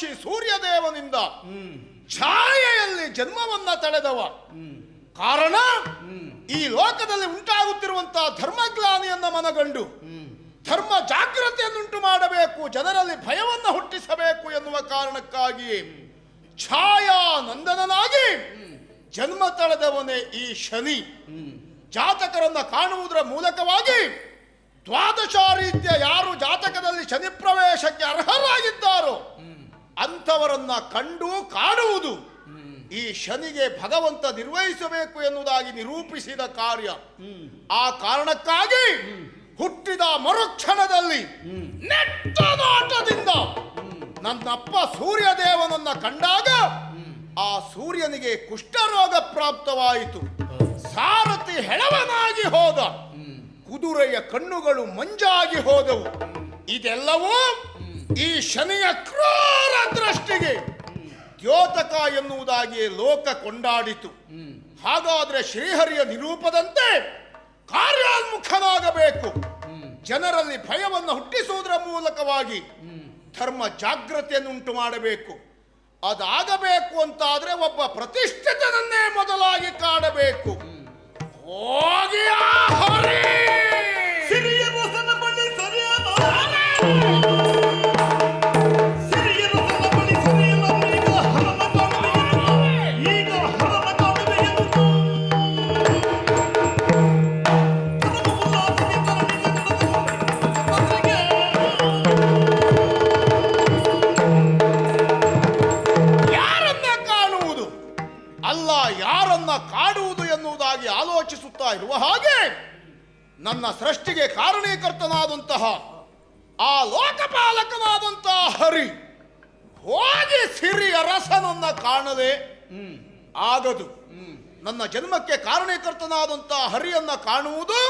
ಕರ್ಮಸಾಕ್ಷಿ ಸೂರ್ಯದೇವನಿಂದ ಛಾಯೆಯಲ್ಲಿ ಜನ್ಮವನ್ನ ತಳೆದವ. ಕಾರಣ, ಈ ಲೋಕದಲ್ಲಿ ಉಂಟಾಗುತ್ತಿರುವಂತಹ ಧರ್ಮಗ್ಲಾನಿಯನ್ನ ಮನಗಂಡು ಧರ್ಮ ಜಾಗೃತಿಯನ್ನುಂಟು ಮಾಡಬೇಕು, ಜನರಲ್ಲಿ ಭಯವನ್ನು ಹುಟ್ಟಿಸಬೇಕು ಎನ್ನುವ ಕಾರಣಕ್ಕಾಗಿ ಛಾಯಾ ನಂದನನಾಗಿ ಜನ್ಮ ತಳೆದವನೇ ಈ ಶನಿ. ಜಾತಕರನ್ನ ಕಾಣುವುದರ ಮೂಲಕವಾಗಿ ದ್ವಾದಶ ರೀತಿಯ ಯಾರು ಜಾತಕದಲ್ಲಿ ಶನಿ ಪ್ರವೇಶಕ್ಕೆ ಅರ್ಹರಾಗಿದ್ದಾರೋ ಅಂಥವರನ್ನ ಕಂಡು ಕಾಣುವುದು ಈ ಶನಿಗೆ ಭಗವಂತ ನಿರ್ವಹಿಸಬೇಕು ಎನ್ನುವುದಾಗಿ ನಿರೂಪಿಸಿದ ಕಾರ್ಯ. ಆ ಕಾರಣಕ್ಕಾಗಿ ಹುಟ್ಟಿದ ಮರುಕ್ಷಣದಲ್ಲಿ ನೆಟ್ಟದಾಟದಿಂದ ನನ್ನಪ್ಪ ಸೂರ್ಯದೇವನನ್ನ ಕಂಡಾಗ ಆ ಸೂರ್ಯನಿಗೆ ಕುಷ್ಠರೋಗ ಪ್ರಾಪ್ತವಾಯಿತು. ಸಾರಥಿ ಹೆಳವನಾಗಿ ಹೋದ. ಕುದುರೆಯ ಕಣ್ಣುಗಳು ಮಂಜಾಗಿ ಹೋದವು. ಇದೆಲ್ಲವೂ ಈ ಶನಿಯ ಕ್ರೂರ ದೃಷ್ಟಿಗೆ ದ್ಯೋತಕ ಎನ್ನುವುದಾಗಿ ಲೋಕ ಕೊಂಡಾಡಿತು. ಹಾಗಾದ್ರೆ ಶ್ರೀಹರಿಯ ನಿರೂಪದಂತೆ ಕಾರ್ಯೋನ್ಮುಖನಾಗಬೇಕು. ಜನರಲ್ಲಿ ಭಯವನ್ನು ಹುಟ್ಟಿಸುವುದರ ಮೂಲಕವಾಗಿ ಧರ್ಮ ಜಾಗೃತಿಯನ್ನುಂಟು ಮಾಡಬೇಕು. ಅದಾಗಬೇಕು ಅಂತಾದ್ರೆ ಒಬ್ಬ ಪ್ರತಿಷ್ಠಿತನನ್ನೇ ಮೊದಲಾಗಿ ಕಾಣಬೇಕು ಸೃಷ್ಟಿಗೆ ಕಾರಣೀಕರ್ತನಾದಂತಹ ಆ ಲೋಕಪಾಲಕನಾದಂತಹ ಹರಿ ಹೋಗಿ ಸಿರಿ ಅರಸನನ್ನ ಕಾಣದೆ ಆಗದು. ನನ್ನ ಜನ್ಮಕ್ಕೆ ಕಾರಣೀಕರ್ತನಾದಂತಹ ಹರಿಯನ್ನ ಕಾಣುವುದು,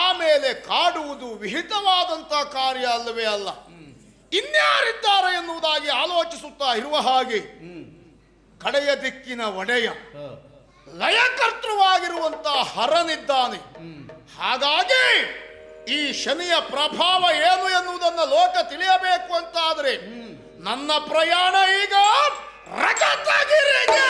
ಆಮೇಲೆ ಕಾಡುವುದು ವಿಹಿತವಾದಂತಹ ಕಾರ್ಯ ಅಲ್ಲವೇ ಅಲ್ಲ. ಇನ್ಯಾರಿದ್ದಾರೆ ಎನ್ನುವುದಾಗಿ ಆಲೋಚಿಸುತ್ತಾ ಇರುವ ಹಾಗೆ, ಕಡೆಯ ದಿಕ್ಕಿನ ಒಡೆಯ ಲಯಕರ್ತೃವಾಗಿರುವಂತಹ ಹರನಿದ್ದಾನೆ. ಹಾಗಾಗಿ ಈ ಶನಿಯ ಪ್ರಭಾವ ಏನು ಎನ್ನುವುದನ್ನು ಲೋಕ ತಿಳಿಯಬೇಕು ಅಂತಾದರೆ ನನ್ನ ಪ್ರಯಾಣ ಈಗ ರಜತಗಿರಿಗೆ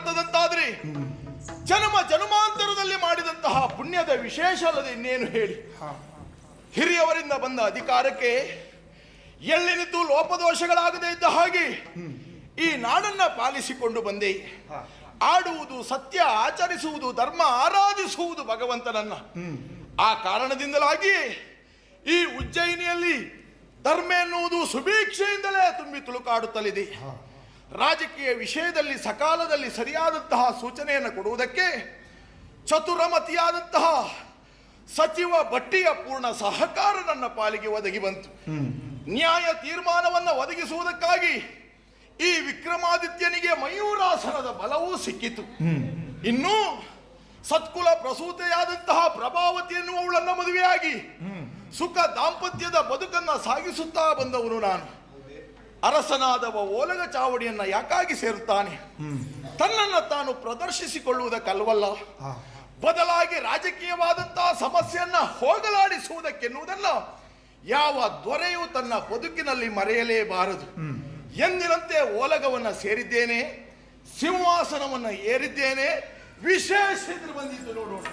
ಬರ್ತದಂತಾದ್ರೆ ಜನ್ಮ ಜನ್ಮಾಂತರದಲ್ಲಿ ಮಾಡಿದಂತಹ ಪುಣ್ಯದ ವಿಶೇಷ ಅಲ್ಲದೆ ಇನ್ನೇನು ಹೇಳಿ? ಹಿರಿಯವರಿಂದ ಬಂದ ಅಧಿಕಾರಕ್ಕೆ ಎಳ್ಳಿನಿದ್ದು ಲೋಪದೋಷಗಳಾಗದೇ ಇದ್ದ ಹಾಗೆ ಈ ನಾಡನ್ನ ಪಾಲಿಸಿಕೊಂಡು ಬಂದೆ. ಆಡುವುದು ಸತ್ಯ ಆಚರಿಸುವುದು ಧರ್ಮ ಆರಾಧಿಸುವುದು ಭಗವಂತನನ್ನ. ಆ ಕಾರಣದಿಂದಲಾಗಿ ಈ ಉಜ್ಜಯಿನಿಯಲ್ಲಿ ಧರ್ಮ ಎನ್ನುವುದು ಸುಭೀಕ್ಷೆಯಿಂದಲೇ ತುಂಬಿ ತುಳುಕಾಡುತ್ತಲಿದೆ. ರಾಜಕೀಯ ವಿಷಯದಲ್ಲಿ ಸಕಾಲದಲ್ಲಿ ಸರಿಯಾದಂತಹ ಸೂಚನೆಯನ್ನು ಕೊಡುವುದಕ್ಕೆ ಚತುರಮತಿಯಾದಂತಹ ಸಚಿವ ಭಟ್ಟಿಯ ಪೂರ್ಣ ಸಹಕಾರ ನನ್ನ ಪಾಲಿಗೆ ಒದಗಿ ಬಂತು. ನ್ಯಾಯ ತೀರ್ಮಾನವನ್ನು ಒದಗಿಸುವುದಕ್ಕಾಗಿ ಈ ವಿಕ್ರಮಾದಿತ್ಯನಿಗೆ ಮಯೂರಾಸನದ ಬಲವೂ ಸಿಕ್ಕಿತು. ಇನ್ನು ಸತ್ಕುಲ ಪ್ರಸೂತೆಯಾದಂತಹ ಪ್ರಭಾವತಿ ಎನ್ನುವವಳನ್ನ ಮದುವೆಯಾಗಿ ಸುಖ ದಾಂಪತ್ಯದ ಬದುಕನ್ನ ಸಾಗಿಸುತ್ತಾ ಬಂದವನು ನಾನು. ಅರಸನಾದವ ಓಲಗ ಚಾವಡಿಯನ್ನ ಯಾಕಾಗಿ ಸೇರುತ್ತಾನೆ? ತನ್ನನ್ನ ತಾನು ಪ್ರದರ್ಶಿಸಿಕೊಳ್ಳುವುದಕ್ಕಲ್ವಲ್ಲ? ಬದಲಾಗಿ ರಾಜಕೀಯವಾದಂತಹ ಸಮಸ್ಯೆಯನ್ನ ಹೋಗಲಾಡಿಸುವುದಕ್ಕೆನ್ನುವುದನ್ನ ಯಾವ ದೊರೆಯು ತನ್ನ ಬದುಕಿನಲ್ಲಿ ಮರೆಯಲೇಬಾರದು. ಎಂದಿನಂತೆ ಓಲಗವನ್ನ ಸೇರಿದ್ದೇನೆ ಸಿಂಹಾಸನವನ್ನ ಏರಿದ್ದೇನೆ ವಿಶೇಷ ಬಂದಿದ್ದು ನೋಡೋಣ.